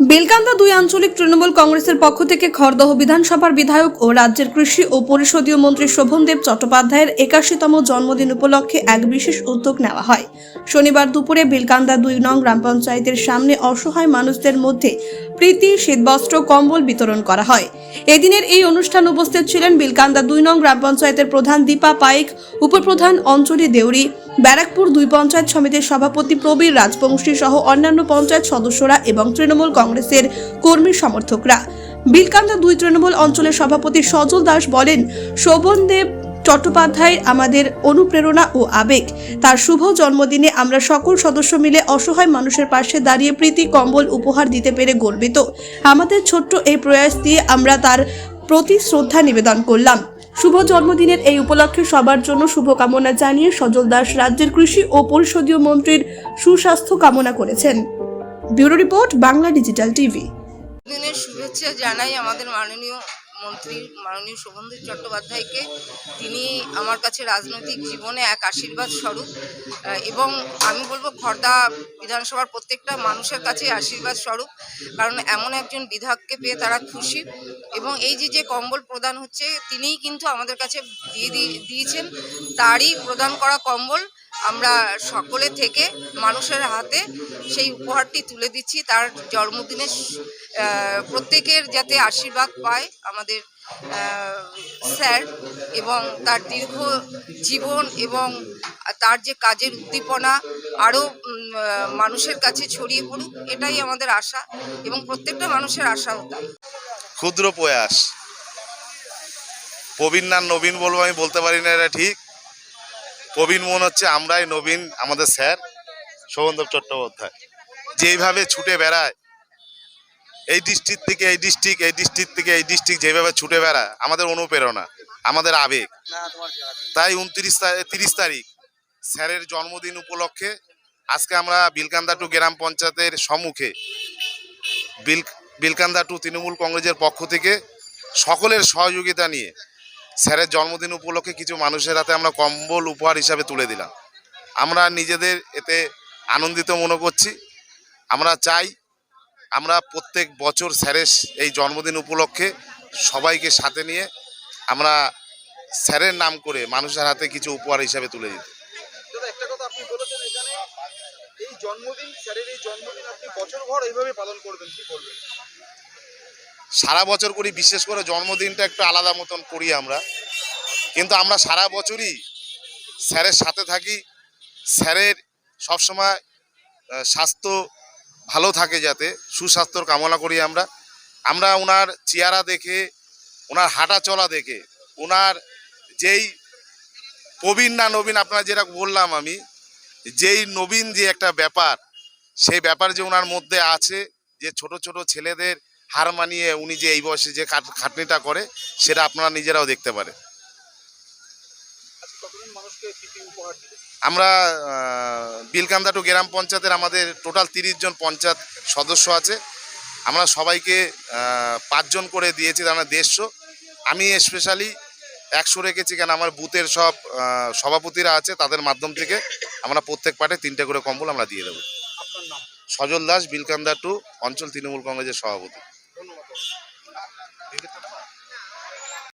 বেলকান্দা দুই আঞ্চলিক তৃণমূল কংগ্রেসের পক্ষ থেকে খড়দহ বিধানসভার বিধায়ক ও রাজ্যের কৃষি ও পরিষদীয় মন্ত্রী শোভনদেব চট্টোপাধ্যায়ের একাশিতম জন্মদিন উপলক্ষে এক বিশেষ উদ্যোগ নেওয়া হয়। শনিবার দুপুরে বেলকান্দা দুই নং গ্রাম পঞ্চায়েতের সামনে অসহায় মানুষদের মধ্যে প্রীতি, শীতবস্ত্র, কম্বল বিতরণ করা হয়। এদিনের এই অনুষ্ঠান উপস্থিত ছিলেন বিলকান্দা দুই নং গ্রাম পঞ্চায়েতের প্রধান দীপা পাইক উপপ্রধান অঞ্জলি দেউরি, ব্যারাকপুর দুই পঞ্চায়েত সমিতির সভাপতি প্রবীর রাজবংশী সহ অন্যান্য পঞ্চায়েত সদস্যরা এবং তৃণমূল কংগ্রেসের কর্মী সমর্থকরা। বিলকান্দা দুই তৃণমূল অঞ্চলের সভাপতি সজল দাস বলেন শোভনদেব চট্টোপাধ্যায় আমাদের অনুপ্রেরণা ও আবেগ। তার শুভ জন্মদিনে আমরা সকল সদস্য মিলে অসহায় মানুষের পাশে দাঁড়িয়ে প্রীতি, কম্বল উপহার দিতে পেরে গর্বিত। আমাদের ছোট্ট এই প্রয়াস দিয়ে আমরা তার প্রতি শ্রদ্ধা নিবেদন করলাম। শুভ জন্মদিনের এই উপলক্ষে সবার জন্য শুভকামনা জানিয়ে সজল দাস রাজ্যের কৃষি ও পরিষদীয় মন্ত্রীর সুস্বাস্থ্য কামনা করেছেন। Bureau report, Bangla digital TV. দিনের শুভেচ্ছা জানাই আমাদের মাননীয় মন্ত্রী মাননীয় শোভনদেব চট্টোপাধ্যায়কে, তিনি আমার কাছে রাজনৈতিক জীবনে এক আশীর্বাদ স্বরূপ। এবং আমি বলব খর্দা বিধানসভার প্রত্যেকটা মানুষের কাছে আশীর্বাদ স্বরূপ, কারণ এমন একজন বিধায়ককে পেয়ে তারা খুশি। এবং এই যে যে কম্বল প্রদান হচ্ছে, তিনিই কিন্তু আমাদের কাছে দিয়ে- দিয়েছেন। তারই প্রদান করা কম্বল আমরা সকলে থেকে মানুষের হাতে সেই উপহারটি তুলে দিচ্ছি। তার জন্মদিনে প্রত্যেকের যাতে আশীর্বাদ পায় আমাদের স্যার এবং তার দীর্ঘ জীবন এবং তার যে কাজের উদ্দীপনা আরও মানুষের কাছে ছড়িয়ে পড়ুক, এটাই আমাদের আশা এবং প্রত্যেকটা মানুষের আশাও তাই। ক্ষুদ্র প্রয়াস। প্রবীণ না, নবীন বলব আমি বলতে পারি না এটা ঠিক। প্রবীণ মনে হচ্ছে আমরাই নবীন, আমাদের স্যার, শোভনদেব চট্টোপাধ্যায়। যেইভাবে ছুটে বেড়ায়, এই ডিস্ট্রিক্ট থেকে এই ডিস্ট্রিক্ট এই ডিস্ট্রিক্ট থেকে এই ডিস্ট্রিক্ট যেভাবে ছুটে বেড়ায়, আমাদের অনুপ্রেরণা, আমাদের আবেগ। তাই উনত্রিশ তিরিশ তারিখ, স্যারের জন্মদিন উপলক্ষে আজকে আমরা বিলকান্দা টু গ্রাম পঞ্চায়েতের সম্মুখে, বিল, বিলকান্দা টু তৃণমূল কংগ্রেসের পক্ষ থেকে সকলের সহযোগিতা নিয়ে স্যারের জন্মদিন উপলক্ষে কিছু মানুষের হাতে আমরা কম্বল উপহার হিসাবে তুলে দিলাম। আমরা নিজেদের এতে আনন্দিত মনে করছি। আমরা চাই আমরা প্রত্যেক বছর স্যারের এই জন্মদিন উপলক্ষে সবাইকে সাথে নিয়ে আমরা স্যারের নাম করে মানুষের হাতে কিছু উপহার হিসাবে তুলে এই জন্মদিন, স্যারের এই জন্মদিন আপনি এইভাবে পালন করবেন, কি বলবেন? সারা বছর করি, বিশেষ করে জন্মদিনটা একটু আলাদা মতন করি আমরা। কিন্তু আমরা সারা বছরই স্যারের সাথে থাকি। স্যারের সবসময় স্বাস্থ্য ভালো থাকে যাতে, সুস্বাস্থ্যর কামনা করি আমরা। আমরা ওনার চেহারা দেখে ওনার হাঁটা চলা দেখে ওনার যেই প্রবীণ না নবীন, আপনারা যেটা বললাম আমি, যেই নবীন যে একটা ব্যাপার, সেই ব্যাপার যে ওনার মধ্যে আছে, যে ছোট ছোট ছেলেদের হার মানিয়ে উনি যে এই বয়সে যে খাট- খাটনিটা করে সেটা আপনারা নিজেরাও দেখতে পারে আমরা আহ, বিলকান্দা টু গ্রাম পঞ্চায়েতের আমাদের টোটাল তিরিশ জন পঞ্চায়েত সদস্য আছে। আমরা সবাইকে পাঁচজন করে দিয়েছি আমরা দেড়শো। আমি স্পেশালি একশো রেখেছি কেন আমার বুথের সব সভাপতিরা আছে তাদের মাধ্যম থেকে আমরা প্রত্যেক পার্টে তিনটে করে কম্বল আমরা দিয়ে দেবো। সজল দাস বিলকান্দা টু অঞ্চল তৃণমূল কংগ্রেসের সভাপতি।